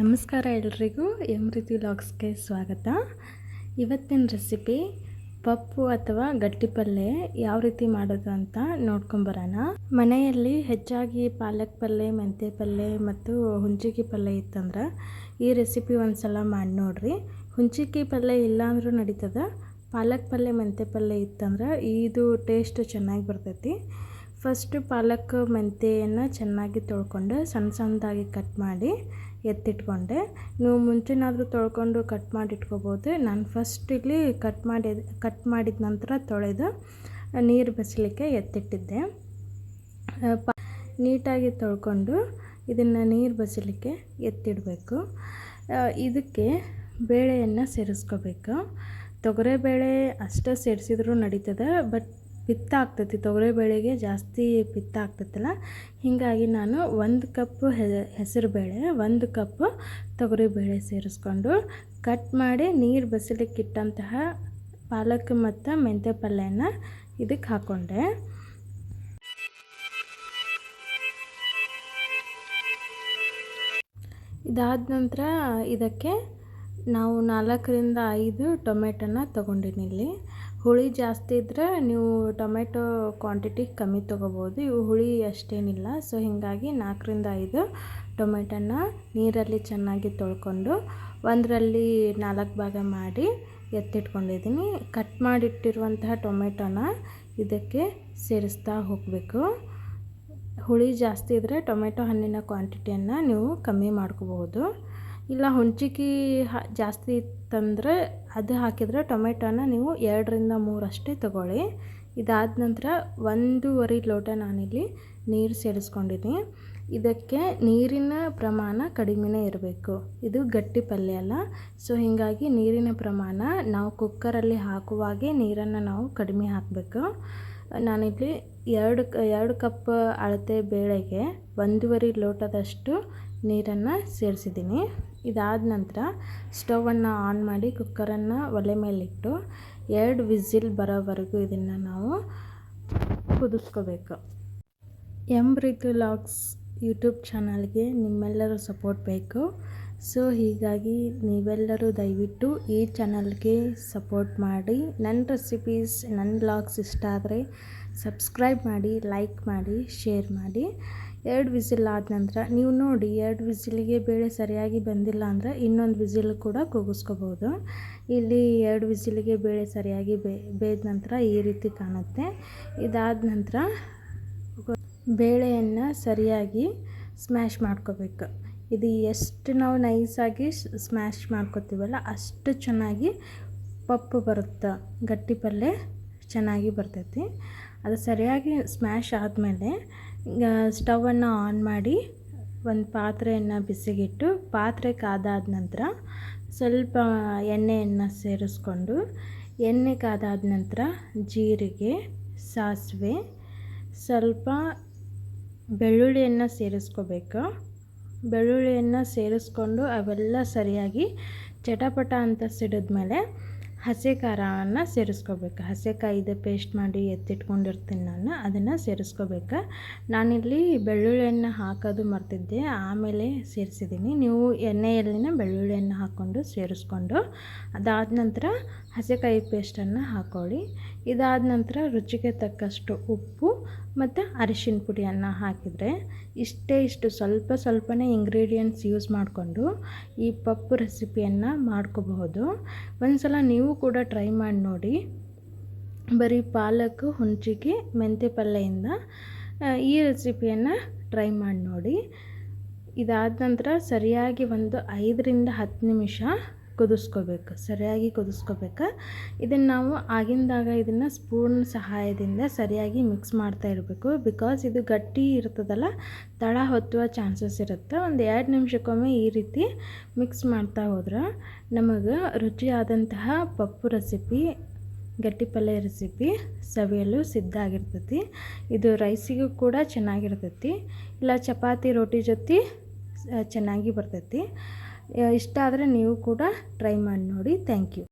ನಮಸ್ಕಾರ ಎಲ್ರಿಗೂ ಎಂ ರೀತಿ ವ್ಲಾಗ್ಸ್ಗೆ ಸ್ವಾಗತ. ಇವತ್ತಿನ ರೆಸಿಪಿ ಪಪ್ಪು ಅಥವಾ ಗಟ್ಟಿ ಪಲ್ಯ ಯಾವ ರೀತಿ ಮಾಡೋದು ಅಂತ ನೋಡ್ಕೊಂಬರೋಣ ಮನೆಯಲ್ಲಿ ಹೆಚ್ಚಾಗಿ ಪಾಲಕ್ ಪಲ್ಯ ಮೆಂತ್ಯ ಪಲ್ಯ ಮತ್ತು ಹುಂಚಿಕಿ ಪಲ್ಯ ಇತ್ತಂದ್ರೆ ಈ ರೆಸಿಪಿ ಒಂದು ಸಲ ಮಾಡಿ ನೋಡ್ರಿ. ಹುಂಚಿಕೆ ಪಲ್ಯ ಇಲ್ಲಾಂದ್ರೂ ನಡೀತದ, ಪಾಲಕ್ ಪಲ್ಯ ಮೆಂತ್ಯ ಪಲ್ಯ ಇತ್ತಂದ್ರೆ ಇದು ಟೇಸ್ಟ್ ಚೆನ್ನಾಗಿ ಬರ್ತೈತಿ. ಫಸ್ಟು ಪಾಲಕ್ ಮೆಂತೆಯನ್ನು ಚೆನ್ನಾಗಿ ತೊಳ್ಕೊಂಡು ಸಣ್ಣ ಸಣ್ಣದಾಗಿ ಕಟ್ ಮಾಡಿ ಎತ್ತಿಟ್ಕೊಂಡೆ. ನೀವು ಮುಂಚೆನಾದರೂ ತೊಳ್ಕೊಂಡು ಕಟ್ ಮಾಡಿ ಇಟ್ಕೋಬೋದು. ನಾನು ಫಸ್ಟ್ ಇಲ್ಲಿ ಕಟ್ ಮಾಡಿ ಕಟ್ ಮಾಡಿದ ನಂತರ ತೊಳೆದು ನೀರು ಬಸಲಿಕ್ಕೆ ಎತ್ತಿಟ್ಟಿದ್ದೆ. ನೀಟಾಗಿ ತೊಳ್ಕೊಂಡು ಇದನ್ನು ನೀರು ಬಸಲಿಕ್ಕೆ ಎತ್ತಿಡಬೇಕು. ಇದಕ್ಕೆ ಬೇಳೆಯನ್ನು ಸೇರಿಸ್ಕೋಬೇಕು. ತೊಗರೆಬೇಳೆ ಅಷ್ಟೇ ಸೇರಿಸಿದ್ರೂ ನಡೀತದೆ, ಬಟ್ ಪಿತ್ತ ಆಗ್ತೈತಿ ತೊಗರಿಬೇಳೆಗೆ ಜಾಸ್ತಿ ಪಿತ್ತ ಆಗ್ತೈತಲ್ಲ. ಹೀಗಾಗಿ ನಾನು ಒಂದು ಕಪ್ ಹೆಸರುಬೇಳೆ ಒಂದು ಕಪ್ ತೊಗರಿಬೇಳೆ ಸೇರಿಸ್ಕೊಂಡು ಕಟ್ ಮಾಡಿ ನೀರು ಬಸಲಿಕ್ಕಿಟ್ಟಂತಹ ಪಾಲಕ್ ಮತ್ತು ಮೆಂತ್ಯ ಪಲ್ಯನ ಇದಕ್ಕೆ ಹಾಕ್ಕೊಂಡೆ ಇದಾದ ನಂತರ ಇದಕ್ಕೆ ನಾವು ನಾಲ್ಕರಿಂದ ಐದು ಟೊಮೆಟೊನ ತೊಗೊಂಡಿನಿ ಇಲ್ಲಿ. ಹುಳಿ ಜಾಸ್ತಿ ಇದ್ದರೆ ನೀವು ಟೊಮೆಟೊ ಕ್ವಾಂಟಿಟಿ ಕಮ್ಮಿ ತೊಗೋಬೋದು. ಇವು ಹುಳಿ ಅಷ್ಟೇನಿಲ್ಲ. ಸೊ, ಹೀಗಾಗಿ ನಾಲ್ಕರಿಂದ ಐದು ಟೊಮೆಟೊನ ನೀರಲ್ಲಿ ಚೆನ್ನಾಗಿ ತೊಳ್ಕೊಂಡು ಒಂದರಲ್ಲಿ ನಾಲ್ಕು ಭಾಗ ಮಾಡಿ ಎತ್ತಿಟ್ಕೊಂಡಿದ್ದೀನಿ. ಕಟ್ ಮಾಡಿಟ್ಟಿರುವಂತಹ ಟೊಮೆಟೊನ ಇದಕ್ಕೆ ಸೇರಿಸ್ತಾ ಹೋಗಬೇಕು. ಹುಳಿ ಜಾಸ್ತಿ ಇದ್ದರೆ ಟೊಮೆಟೊ ಹಣ್ಣಿನ ಕ್ವಾಂಟಿಟಿಯನ್ನು ನೀವು ಕಮ್ಮಿ ಮಾಡ್ಕೋಬೋದು ಇಲ್ಲ ಹೊಂಚಿಕಿ ಜಾಸ್ತಿ ಇತ್ತಂದರೆ ಅದು ಹಾಕಿದರೆ ಟೊಮೆಟೊನ ನೀವು ಎರಡರಿಂದ ಮೂರಷ್ಟೇ ತಗೊಳ್ಳಿ. ಇದಾದ ನಂತರ ಒಂದೂವರೆ ಲೋಟ ನಾನಿಲ್ಲಿ ನೀರು ಸೇರಿಸ್ಕೊಂಡಿದ್ದೀನಿ. ಇದಕ್ಕೆ ನೀರಿನ ಪ್ರಮಾಣ ಕಡಿಮೆನೇ ಇರಬೇಕು. ಇದು ಗಟ್ಟಿ ಪಲ್ಯ ಅಲ್ಲ. ಸೊ ಹೀಗಾಗಿ ನೀರಿನ ಪ್ರಮಾಣ ನಾವು ಕುಕ್ಕರಲ್ಲಿ ಹಾಕುವಾಗೆ ನೀರನ್ನು ನಾವು ಕಡಿಮೆ ಹಾಕಬೇಕು. ನಾನಿಲ್ಲಿ ಎರಡು ಎರಡು ಕಪ್ ಅಳತೆ ಬೇಳೆಗೆ ಒಂದೂವರೆ ಲೋಟದಷ್ಟು ನೀರನ್ನು ಸೇರಿಸಿದ್ದೀನಿ. ಇದಾದ ನಂತರ ಸ್ಟೌವನ್ನು ಆನ್ ಮಾಡಿ ಕುಕ್ಕರನ್ನು ಒಲೆ ಮೇಲಿಟ್ಟು ಎರಡು ವಿಸಿಲ್ ಬರೋವರೆಗೂ ಇದನ್ನು ನಾವು ಕುದಿಸ್ಕೋಬೇಕು. ಎಂ ರೀತಿ ಲಾಗ್ಸ್ ಯೂಟ್ಯೂಬ್ ಚಾನಲ್ಗೆ ನಿಮ್ಮೆಲ್ಲರೂ ಸಪೋರ್ಟ್ ಬೇಕು. ಸೊ, ಹೀಗಾಗಿ ನೀವೆಲ್ಲರೂ ದಯವಿಟ್ಟು ಈ ಚಾನಲ್ಗೆ ಸಪೋರ್ಟ್ ಮಾಡಿ. ನನ್ನ ರೆಸಿಪೀಸ್, ನನ್ನ ಬ್ಲಾಗ್ಸ್ ಇಷ್ಟ ಆದರೆ ಸಬ್ಸ್ಕ್ರೈಬ್ ಮಾಡಿ, ಲೈಕ್ ಮಾಡಿ, ಶೇರ್ ಮಾಡಿ. ಎರಡು ವಿಸಿಲ್ ಆದ ನಂತರ ನೀವು ನೋಡಿ ಎರಡು ವಿಸಿಲಿಗೆ ಬೇಳೆ ಸರಿಯಾಗಿ ಬಂದಿಲ್ಲ ಅಂದರೆ ಇನ್ನೊಂದು ವಿಸಿಲ್ ಕೂಡ ಕೂಗಿಸ್ಕೋಬೋದು. ಇಲ್ಲಿ ಎರಡು ವಿಸಿಲಿಗೆ ಬೇಳೆ ಸರಿಯಾಗಿ ಬೇಯ್ದ ನಂತರ ಈ ರೀತಿ ಕಾಣುತ್ತೆ. ಇದಾದ ನಂತರ ಬೇಳೆಯನ್ನು ಸರಿಯಾಗಿ ಸ್ಮ್ಯಾಶ್ ಮಾಡ್ಕೋಬೇಕು. ಇದು ಎಷ್ಟು ನಾವು ನೈಸಾಗಿ ಸ್ಮ್ಯಾಶ್ ಮಾಡ್ಕೋತೀವಲ್ಲ ಅಷ್ಟು ಚೆನ್ನಾಗಿ ಪಪ್ಪು ಬರುತ್ತೆ. ಗಟ್ಟಿ ಪಲ್ಯ ಚೆನ್ನಾಗಿ ಬರ್ತೈತಿ. ಅದು ಸರಿಯಾಗಿ ಸ್ಮ್ಯಾಶ್ ಆದಮೇಲೆ ಸ್ಟವನ್ನು ಆನ್ ಮಾಡಿ ಒಂದು ಪಾತ್ರೆಯನ್ನು ಬಿಸಿಗಿಟ್ಟು, ಪಾತ್ರೆ ಕಾದಾದ ನಂತರ ಸ್ವಲ್ಪ ಎಣ್ಣೆಯನ್ನು ಸೇರಿಸ್ಕೊಂಡು, ಎಣ್ಣೆ ಕಾದಾದ ನಂತರ ಜೀರಿಗೆ, ಸಾಸಿವೆ, ಸ್ವಲ್ಪ ಬೆಳ್ಳುಳ್ಳಿಯನ್ನು ಸೇರಿಸ್ಕೋಬೇಕು. ಬೆಳ್ಳುಳ್ಳಿಯನ್ನು ಸೇರಿಸ್ಕೊಂಡು ಅವೆಲ್ಲ ಸರಿಯಾಗಿ ಚಟಪಟ ಅಂತ ಸಿಡಿದ್ಮೇಲೆ ಹಸಿ ಖಾರವನ್ನು ಸೇರಿಸ್ಕೋಬೇಕು. ಹಸೆಕಾಯಿದು ಪೇಸ್ಟ್ ಮಾಡಿ ಎತ್ತಿಟ್ಕೊಂಡಿರ್ತೀನಿ ನಾನು, ಅದನ್ನು ಸೇರಿಸ್ಕೋಬೇಕು. ನಾನಿಲ್ಲಿ ಬೆಳ್ಳುಳ್ಳಿಯನ್ನು ಹಾಕೋದು ಮರ್ತಿದ್ದೆ, ಆಮೇಲೆ ಸೇರಿಸಿದ್ದೀನಿ. ನೀವು ಎಣ್ಣೆಯಲ್ಲಿನ ಬೆಳ್ಳುಳ್ಳಿಯನ್ನು ಹಾಕ್ಕೊಂಡು ಸೇರಿಸ್ಕೊಂಡು ಅದಾದ ನಂತರ ಹಸೆಕಾಯಿ ಪೇಸ್ಟನ್ನು ಹಾಕ್ಕೊಳ್ಳಿ ಇದಾದ ನಂತರ ರುಚಿಗೆ ತಕ್ಕಷ್ಟು ಉಪ್ಪು ಮತ್ತು ಅರಿಶಿನ ಪುಡಿಯನ್ನು ಹಾಕಿದರೆ ಇಷ್ಟೇ ಇಷ್ಟು ಸ್ವಲ್ಪ ಸ್ವಲ್ಪನೇ ಇಂಗ್ರೀಡಿಯೆಂಟ್ಸ್ ಯೂಸ್ ಮಾಡಿಕೊಂಡು ಈ ಪಪ್ಪು ರೆಸಿಪಿಯನ್ನು ಮಾಡ್ಕೋಬಹುದು. ಒಂದು ಸಲ ನೀವು ಕೂಡ ಟ್ರೈ ಮಾಡಿ ನೋಡಿ. ಬರೀ ಪಾಲಕ್ ಹುಂಚಿಗೆ ಮೆಂತ್ಯ ಪಲ್ಲೆಯಿಂದ ಈ ರೆಸಿಪಿಯನ್ನು ಟ್ರೈ ಮಾಡಿ ನೋಡಿ. ಇದಾದ ನಂತರ ಸರಿಯಾಗಿ ಒಂದು ಐದರಿಂದ ಹತ್ತು ನಿಮಿಷ ಕುದಿಸ್ಕೋಬೇಕು, ಸರಿಯಾಗಿ ಕುದಿಸ್ಕೋಬೇಕು. ಇದನ್ನು ನಾವು ಆಗಿಂದಾಗ ಇದನ್ನು ಸ್ಪೂನ್ ಸಹಾಯದಿಂದ ಸರಿಯಾಗಿ ಮಿಕ್ಸ್ ಮಾಡ್ತಾ ಇರಬೇಕು. ಬಿಕಾಸ್ ಇದು ಗಟ್ಟಿ ಇರ್ತದಲ್ಲ, ತಳ ಹೊತ್ತುವ ಚಾನ್ಸಸ್ ಇರುತ್ತೆ. ಒಂದು ಎರಡು ನಿಮಿಷಕ್ಕೊಮ್ಮೆ ಈ ರೀತಿ ಮಿಕ್ಸ್ ಮಾಡ್ತಾ ಹೋದ್ರೆ ನಮಗೆ ರುಚಿಯಾದಂತಹ ಪಪ್ಪು ರೆಸಿಪಿ ಗಟ್ಟಿ ಪಲ್ಯ ರೆಸಿಪಿ ಸವಿಯಲು ಸಿದ್ಧ ಆಗಿರ್ತೈತಿ. ಇದು ರೈಸಿಗೂ ಕೂಡ ಚೆನ್ನಾಗಿರ್ತೈತಿ. ಇಲ್ಲ, ಚಪಾತಿ, ರೋಟಿ ಜೊತೆ ಚೆನ್ನಾಗಿ ಬರ್ತೈತಿ. ಇಷ್ಟ ಆದರೆ ನೀವು ಕೂಡ ಟ್ರೈ ಮಾಡಿ ನೋಡಿ. Thank you